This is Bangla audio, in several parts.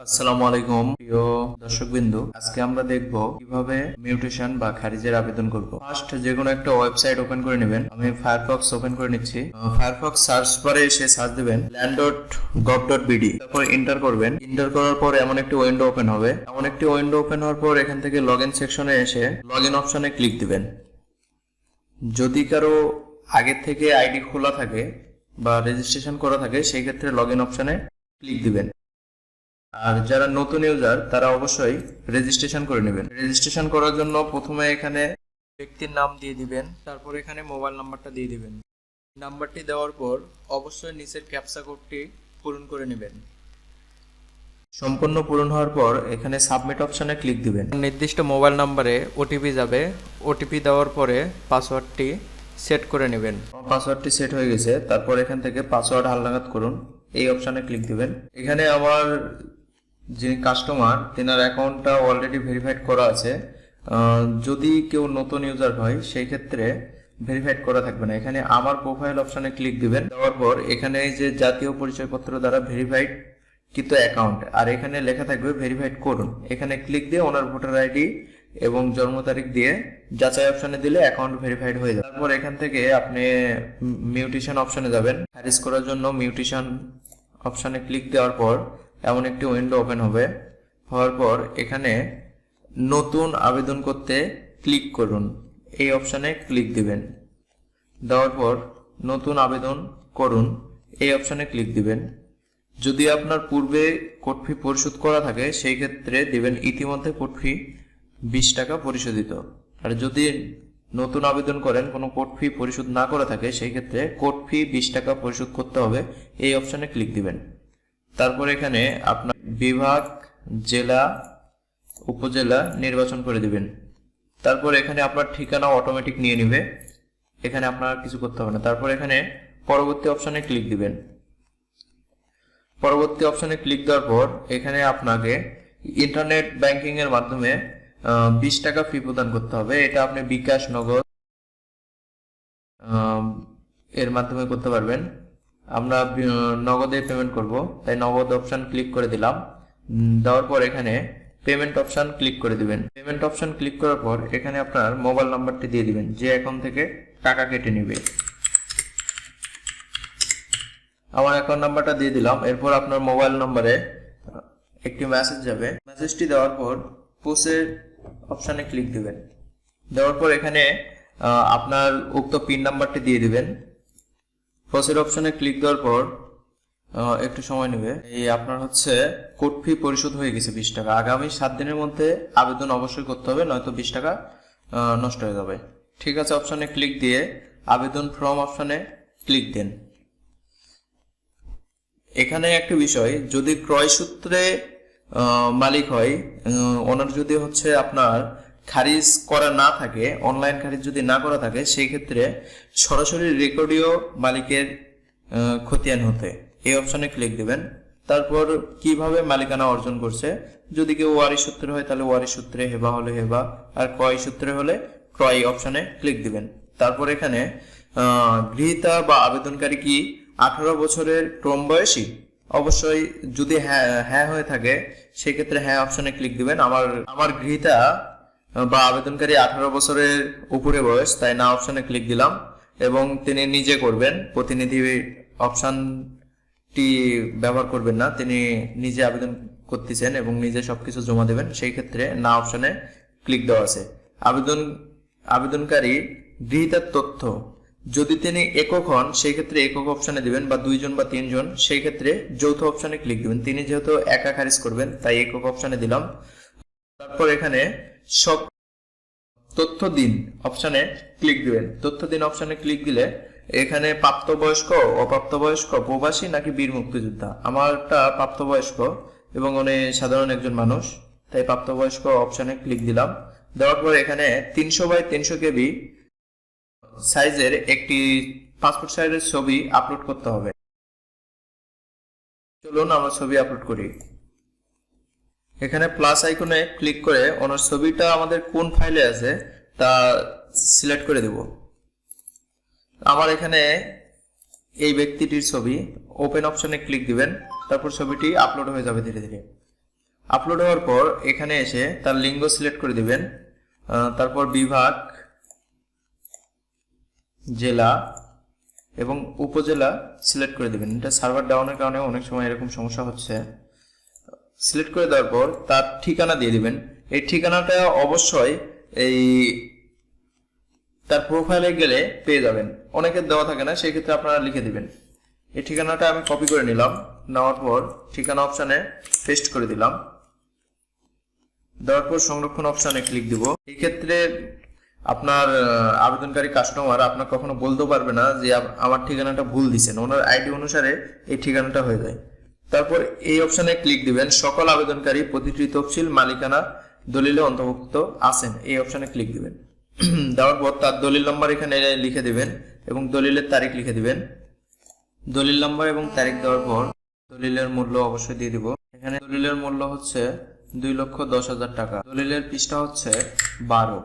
আসসালামু আলাইকুম, প্রিয় দর্শকবিন্দু। আজকে আমরা দেখব কীভাবে মিউটেশন বা খারিজের আবেদন করব। ফার্স্ট যে কোনো একটা ওয়েবসাইট ওপেন করে নেবেন। আমি ফায়ারফক্স ওপেন করে নিচ্ছি। ফায়ারফক্স সার্চ বারে এসে সার্চ দেবেন land dot gov dot BD তারপর এন্টার করবেন। এন্টার করার পর এমন একটি উইন্ডো ওপেন হবে। এমন একটি উইন্ডো ওপেন হওয়ার পর এখান থেকে লগ ইন সেকশনে এসে লগ ইন অপশনে ক্লিক দিবেন। যদি কারও আগের থেকে আইডি খোলা থাকে বা রেজিস্ট্রেশন করা থাকে, সেই ক্ষেত্রে লগ ইন অপশনে ক্লিক দিবেন। আর যারা নতুন ইউজার, তারা অবশ্যই রেজিস্ট্রেশন করে নেবেন। রেজিস্ট্রেশন করার জন্য প্রথমে এখানে ব্যক্তির নাম দিয়ে দিবেন, তারপর এখানে মোবাইল নাম্বারটা দিয়ে দিবেন। নাম্বারটি দেওয়ার পর অবশ্যই নিচের ক্যাপচা কোডটি পূরণ করে নেবেন। সম্পূর্ণ পূরণ হওয়ার পর এখানে সাবমিট অপশানে ক্লিক দিবেন। নির্দিষ্ট মোবাইল নাম্বারে ওটিপি যাবে। ওটিপি দেওয়ার পরে পাসওয়ার্ডটি সেট করে নেবেন। পাসওয়ার্ডটি সেট হয়ে গেছে। তারপর এখান থেকে পাসওয়ার্ড হালনাগাদ করুন। এই অপশানে ক্লিক দিবেন। এখানে আমার যিনি কাস্টমার তেনার অ্যাকাউন্টটা অলরেডি ভেরিফাইড করা আছে যদি কেউ নতুন ইউজার হয়, সেই ক্ষেত্রে ভেরিফাইড করা থাকবে না। এখানে আমার প্রোফাইল অপশনে ক্লিক দিবেন, দেওয়ার পর এখানে যে জাতীয় পরিচয়পত্র দ্বারা ভেরিফাইড কৃত অ্যাকাউন্ট আর এখানে লেখা থাকবে ভেরিফাইড করুন। এখানে ক্লিক দিয়ে ওনার ভোটার আইডি এবং জন্ম তারিখ দিয়ে যাচাই অপশনে দিলে অ্যাকাউন্ট ভেরিফাইড হয়ে যাবে। তারপর এখান থেকে আপনি মিউটেশন অপশনে যাবেন। খারিজ করার জন্য মিউটেশন অপশনে ক্লিক দেওয়ার পর এমন একটি উইন্ডো ওপেন হবে। হওয়ার পর এখানে নতুন আবেদন করতে ক্লিক করুন। এই অপশানে ক্লিক দিবেন। দেওয়ার পর নতুন আবেদন করুন। এই অপশানে ক্লিক দিবেন। যদি আপনার পূর্বে কোর্ট ফি পরিশোধ করা থাকে, সেই ক্ষেত্রে দিবেন ইতিমধ্যে কোর্ট ফি বিশ টাকা পরিশোধিত। আর যদি নতুন আবেদন করেন, কোনো কোর্ট ফি পরিশোধ না করা থাকে, সেই ক্ষেত্রে কোর্ট ফি বিশ টাকা পরিশোধ করতে হবে। এই অপশানে ক্লিক দিবেন। তারপর এখানে আপনার বিভাগ, জেলা, উপজেলা নির্বাচন করে দিবেন। তারপর এখানে আপনার ঠিকানা অটোমেটিক নিয়ে নিবে। এখানে আপনার কিছু করতে হবে না। তারপর এখানে পরবর্তী অপশনে ক্লিক দিবেন। পরবর্তী অপশনে ক্লিক দেওয়ার পর এখানে আপনাকে ইন্টারনেট ব্যাংকিং এর মাধ্যমে বিশ টাকা ফি প্রদান করতে হবে। এটা আপনি বিকাশ নগদ এর মাধ্যমে করতে পারবেন। আমরা নগদে পেমেন্ট করব। তাই নগদ অপশন ক্লিক করে দিলাম। দেওয়ার পর এখানে পেমেন্ট অপশন ক্লিক করে দিবেন। পেমেন্ট অপশন ক্লিক করার পর এখানে আপনার মোবাইল নাম্বারটি দিয়ে দিবেন, যে অ্যাকাউন্ট থেকে টাকা কেটে নেবে। আমার অ্যাকাউন্ট নাম্বারটা দিয়ে দিলাম। এরপর আপনার মোবাইল নম্বরে একটি মেসেজ যাবে। মেসেজটি দেওয়ার পর পোস্টের অপশানে ক্লিক দিবেন। দেওয়ার পর এখানে আপনার উক্ত পিন নাম্বারটি দিয়ে দিবেন। পোস্টের অপশানে ক্লিক দেওয়ার পর একটু সময় নেবে। এই আপনার হচ্ছে কোড ফি পরিশোধ হয়ে গেছে বিশ টাকা। আগামী সাত দিনের মধ্যে আবেদন অবশ্যই করতে হবে, নয়তো বিশ টাকা নষ্ট হয়ে যাবে। ঠিক আছে অপশানে ক্লিক দিয়ে আবেদন ফর্ম অপশানে ক্লিক দেন। এখানে একটা বিষয়, যদি ক্রয় সূত্রে মালিক হয় ওনার যদি হচ্ছে আপনার খারিজ করা না থাকে অনলাইন খারিজ যদি না করা থাকে, সেই ক্ষেত্রে সরাসরি রেকর্ডীয় মালিকের খতিয়ান হতে। এই অপশনে ক্লিক দিবেন। তারপর কীভাবে মালিকানা অর্জন করছে? যদি কেউ ওয়ারি সূত্রে হয়, তাহলে ওয়ারি সূত্রে হেবা হলে হেবা, আর ক্রয় সূত্রে হলে ক্রয় অপশনে ক্লিক দিবেন। তারপর এখানে গৃহীতা বা আবেদনকারী কি আঠারো বছরের ক্রম বয়সী? অবশ্যই যদি হ্যাঁ হ্যাঁ হয়ে থাকে সেক্ষেত্রে হ্যাঁ অপশনে ক্লিক দিবেন। আমার আমার গৃহীতা বা আবেদনকারী আঠারো বছরের উপরে বয়স, তাই না অপশনে ক্লিক দিলাম এবং তিনি নিজে করবেন। প্রতিনিধি অপশানটি ব্যবহার করবেন না। তিনি নিজে আবেদন করতেছেন এবং নিজে সবকিছু জমা দেবেন। সেই ক্ষেত্রে না অপশনে ক্লিক দেওয়া আছে। আবেদন, আবেদনকারী গৃহীতার তথ্য। যদি তিনি একক হন, সেই ক্ষেত্রে একক অপশনে দিবেন বা দুইজন বা তিনজন, সেই ক্ষেত্রে যৌথ অপশনে ক্লিক দিবেন। তিনি যেহেতু একা খারিজ করবেন, তাই একক অপশনে দিলাম। তারপর এখানে সব তথ্য দিন অপশনে ক্লিক দিবেন। তথ্য দিন অপশনে ক্লিক দিলে এখানে প্রাপ্তবয়স্ক, অপ্রাপ্তবয়স্ক, প্রবাসী নাকি বীর মুক্তিযোদ্ধা? আমারটা প্রাপ্তবয়স্ক এবং উনি সাধারণ একজন মানুষ, তাই প্রাপ্তবয়স্ক অপশনে ক্লিক দিলাম। দেওয়ার পর এখানে তিনশো বাই তিনশো কেবি সাইজের একটি পাসপোর্ট সাইজের ছবি আপলোড করতে হবে। চলুন আমরা ছবি আপলোড করি। এখানে প্লাস আইকনে ক্লিক করে ওনার ছবিটা আমাদের কোন ফাইলে আছে, তা সিলেক্ট করে দেব। আমার এখানে এই ব্যক্তিটির ছবি ওপেন অপশনে ক্লিক দিবেন, তারপর ছবিটি আপলোড হয়ে যাবে ধীরে ধীরে। আপলোড হওয়ার পর এখানে এসে তার লিঙ্গ সিলেক্ট করে দিবেন তারপর বিভাগ, জেলা এবং উপজেলা সিলেক্ট করে দিবেন। এটা সার্ভার ডাউনের কারণে অনেক সময় এরকম সমস্যা হচ্ছে। সিলেক্ট করে দেওয়ার পর তার ঠিকানা দিয়ে দিবেন। এই ঠিকানাটা অবশ্যই এই তার প্রোফাইলে গেলে পেয়ে যাবেন। অনেকের দেওয়া থাকে না সেই ক্ষেত্রে আপনারা লিখে দিবেন। এই ঠিকানাটা আমি কপি করে নিলাম। নেওয়ার পর ঠিকানা অপশানে পেস্ট করে দিলাম। দেওয়ার পর সংরক্ষণ অপশানে ক্লিক দিব। এই ক্ষেত্রে আপনার আবেদনকারী কাস্টমার আপনার কখনো বলতে পারবে না যে আমার ঠিকানাটা ভুল দিছেন। ওনার আইডি অনুসারে এই ঠিকানাটা হয়ে যায়। তারপর এই অপশানে ক্লিক দিবেন, সকল আবেদনকারী প্রতিটি তফসিল মালিকানা দলিলে অন্তর্ভুক্ত আছেন, এই অপশানে ক্লিক দিবেন। দেওয়ার পর তার দলিল নম্বর এখানে লিখে দিবেন এবং দলিলের তারিখ লিখে দিবেন। দলিল নম্বর এবং তারিখ দেওয়ার পর দলিলের মূল্য অবশ্যই দিয়ে দিব। এখানে দলিলের মূল্য হচ্ছে দুই লক্ষ দশ হাজার টাকা। দলিলের পৃষ্ঠা হচ্ছে বারো।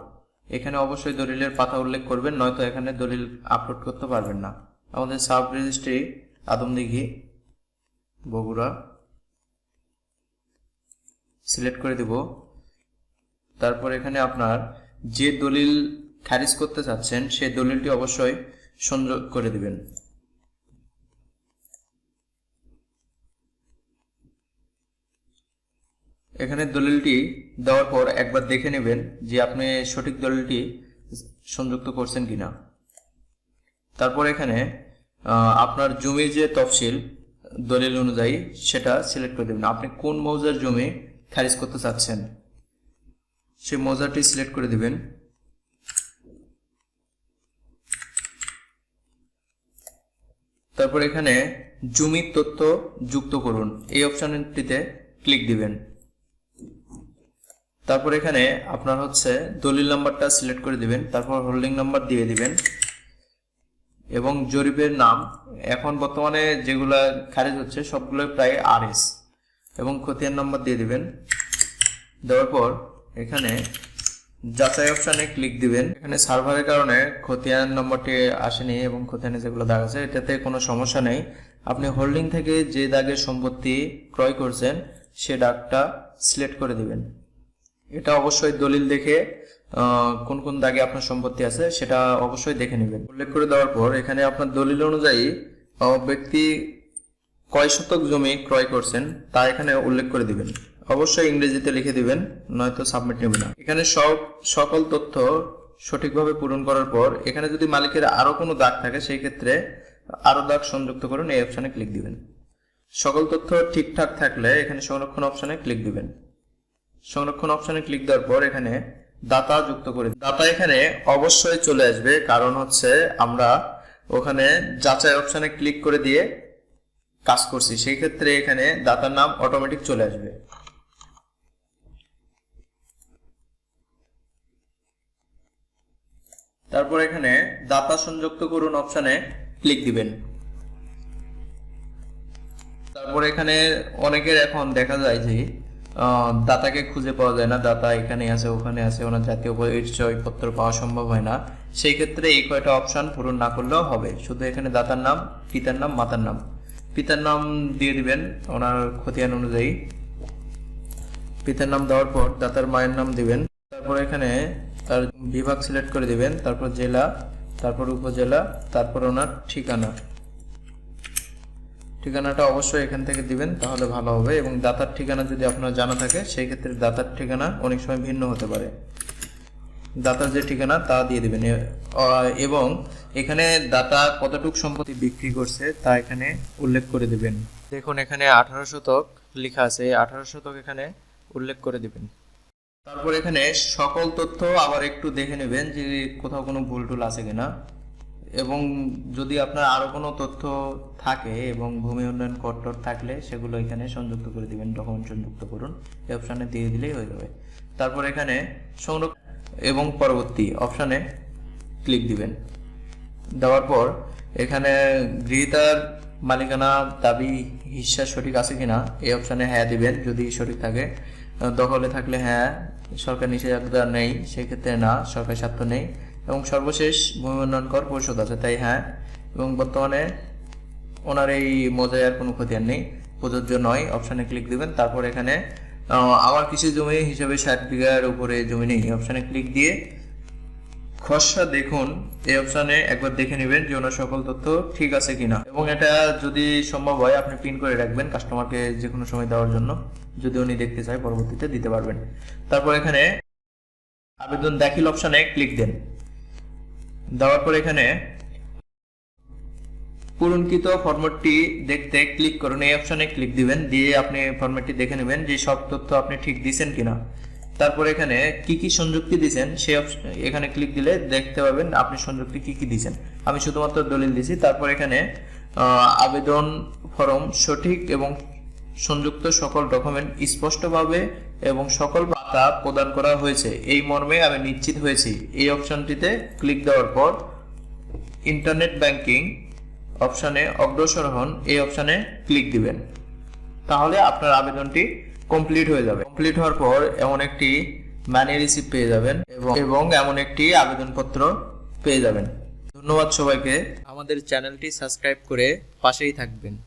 এখানে অবশ্যই দলিলের পাতা উল্লেখ করবেন, নয়তো এখানে দলিল আপলোড করতে পারবেন না। আমাদের sub registry Adamdighi Bogura. Select করে দিব। তারপর এখানে আপনার যে দলিল খারিজ করতে চাচ্ছেন, সেই দলিলটি অবশ্যই সংযোগ করে দিবেন। এখানে দলিলটি দেওয়ার পর একবার দেখে নেবেন যে আপনি সঠিক দলিলটি সংযুক্ত করছেন কিনা। তারপর এখানে আপনার জমির যে তফসিল দলিল অনুযায়ী সেটা সিলেক্ট করে দেবেন। আপনি কোন মৌজার জমি খারিজ করতে চাচ্ছেন? সেই মৌজাটি সিলেক্ট করে দিবেন। তারপর এখানে জমির তথ্য যুক্ত করুন। এই অপশনটিতে ক্লিক দিবেন। তারপর এখানে আপনার হচ্ছে দলিল নাম্বারটা সিলেক্ট করে দিবেন। তারপর হোল্ডিং নাম্বার দিয়ে দিবেন। এবং জরিপের নাম এখন বর্তমানে যেগুলা খারিজ হচ্ছে সবগুলো প্রায় আর এস এবং খতিয়ান নম্বর দিয়ে দিবেন। দেওয়ার পর এখানে যাচাই অপশানে ক্লিক দিবেন। এখানে সার্ভারের কারণে খতিয়ান নম্বরটি আসেনি এবং খতিয়ানে যেগুলো দাগ আছে, এটাতে কোনো সমস্যা নেই। আপনি হোল্ডিং থেকে যে দাগের সম্পত্তি ক্রয় করছেন, সে দাগটা সিলেক্ট করে দিবেন। এটা অবশ্যই দলিল দেখে কোন কোন দাগে আপনার সম্পত্তি আছে সেটা অবশ্যই দেখে নেবেন। উল্লেখ করে দেওয়ার পর এখানে আপনার দলিল অনুযায়ী ব্যক্তি কয় শতক জমি ক্রয় করছেন তা এখানে উল্লেখ করে দিবেন। অবশ্যই ইংরেজিতে লিখে দিবেন, নয়তো সাবমিট নেবে না। এখানে সব, সকল তথ্য সঠিকভাবে পূরণ করার পর এখানে যদি মালিকের আরও কোনো দাগ থাকে সেই ক্ষেত্রে আরও দাগ সংযুক্ত করুন, এই অপশনে ক্লিক দিবেন। সকল তথ্য ঠিকঠাক থাকলে এখানে সংরক্ষণ অপশনে ক্লিক দিবেন। সংরক্ষণ অপশনে ক্লিক দেওয়ার পর এখানে দাতা যুক্ত করে দাতা এখানে অবশ্যই চলে আসবে, কারণ হচ্ছে আমরা ওখানে যাচাই অপশনে ক্লিক করে দিয়ে কাজ করছি। সেই ক্ষেত্রে এখানে দাতার নাম অটোমেটিক চলে আসবে। তারপর এখানে দাতা সংযুক্ত করুন অপশনে ক্লিক দিবেন। তারপর এখানে অনেকের এখন দেখা যায় যে দাতাকে খুঁজে পাওয়া যায় না। দাতা এখানে আছে, ওখানে আছে। ওনার জাতীয় পরিচয়পত্র পাওয়া সম্ভব হয় না। সেই ক্ষেত্রে এই কয়টা অপশন পূরণ না করলেও হবে। শুধু এখানে দাতার নাম, পিতার নাম, মাতার নাম। পিতার নাম দিয়ে দিবেন ওনার খতিয়ান অনুযায়ী। পিতার নাম দেওয়ার পর দাতার মায়ের নাম দিবেন। তারপর এখানে তার বিভাগ সিলেক্ট করে দিবেন। তারপর জেলা, তারপর উপজেলা, তারপর ওনার ঠিকানা। ঠিকানাটা অবশ্যই এখান থেকে দিবেন, তাহলে ভালো হবে। এবং দাতার ঠিকানা যদি আপনার জানা থাকে, সেই ক্ষেত্রে দাতার ঠিকানা অনেক সময় ভিন্ন হতে পারে। দাতার যে ঠিকানা, তা দিয়ে দিবেন। এবং এখানে দাতা কতটুক সম্পত্তি বিক্রি করছে, তা এখানে উল্লেখ করে দিবেন। দেখুন, এখানে আঠারো শতক লেখা আছে। আঠারো শতক এখানে উল্লেখ করে দিবেন। তারপর এখানে সকল তথ্য আবার একটু দেখে নেবেন যে কোথাও কোনো ভুল টুল আছে কিনা। এবং যদি আপনার আরও কোনো তথ্য থাকে এবং ভূমি উন্নয়ন কট্টর থাকলে সেগুলো এখানে সংযুক্ত করে দিবেন ডকুমেন্ট সংযুক্ত করুন। এই অপশানে দিয়ে দিলেই হয়ে যাবে। তারপর এখানে সংরক্ষণ এবং পরবর্তী অপশানে ক্লিক দিবেন। দেওয়ার পর এখানে গৃহীতার মালিকানা দাবি হিসা সঠিক আছে কিনা, এই অপশানে হ্যাঁ দিবেন, যদি সঠিক থাকে। দখলে থাকলে হ্যাঁ সরকার নিষেধাজ্ঞা নেই, সেক্ষেত্রে না, সরকার স্বার্থ নেই। এবং সর্বশেষ ভূমি উন্নয়ন কর পরিশোধ আছে। তাই হ্যাঁ এবং বর্তমানে ওনার এই মজায় আর কোনো ক্ষতি আর নেই। প্রযোজ্য নয়, অপশানে ক্লিক দিবেন, তারপর এখানে আমার কিছু জমি হিসাবে ষাট বিঘার উপরে জমি নেই। অপশানে ক্লিক দিয়ে খসড়া দেখুন, এই অপশানে একবার দেখে নেবেন যে ওনার সকল তথ্য ঠিক আছে কিনা। এবং এটা যদি সম্ভব হয়, আপনি পিন করে রাখবেন কাস্টমারকে যে কোনো সময় দেওয়ার জন্য, যদি উনি দেখতে চায়, পরবর্তীতে দিতে পারবেন। তারপর এখানে আবেদন দাখিল অপশানে ক্লিক দেন। দেওয়ার পর এখানে পূরণকৃত ফরম্যাটটি দেখতে ক্লিক করুন। এই অপশনে ক্লিক দিবেন, দিয়ে আপনি ফরম্যাটটি দেখে নেবেন যে সব তথ্য আপনি ঠিক দিয়েছেন কিনা। তারপর এখানে কি কি সংযুক্তি দিয়েছেন অপশ- এখানে ক্লিক দিলে দেখতে পাবেন আপনি সংযুক্তি কি কি দিয়েছেন আমি শুধুমাত্র দলিল দিয়েছি তারপর এখানে আবেদন ফর্ম সঠিক এবং সংযুক্ত সকল ডকুমেন্ট স্পষ্টভাবে এবং সকল পাতা প্রদান করা হয়েছে। এই মর্মে আমি নিশ্চিত হয়েছি। এই অপশনটিতে ক্লিক দেওয়ার পর ইন্টারনেট ব্যাংকিং অপশনে অগ্রসর হন। এই অপশনে ক্লিক দিবেন। তাহলে আপনার আবেদনটি কমপ্লিট হয়ে যাবে। কমপ্লিট হওয়ার পর এমন একটি মানি রিসিপ্ট পেয়ে যাবেন এবং এমন একটি আবেদনপত্র পেয়ে যাবেন। ধন্যবাদ সবাইকে। আমাদের চ্যানেলটি সাবস্ক্রাইব করে পাশেই থাকবেন।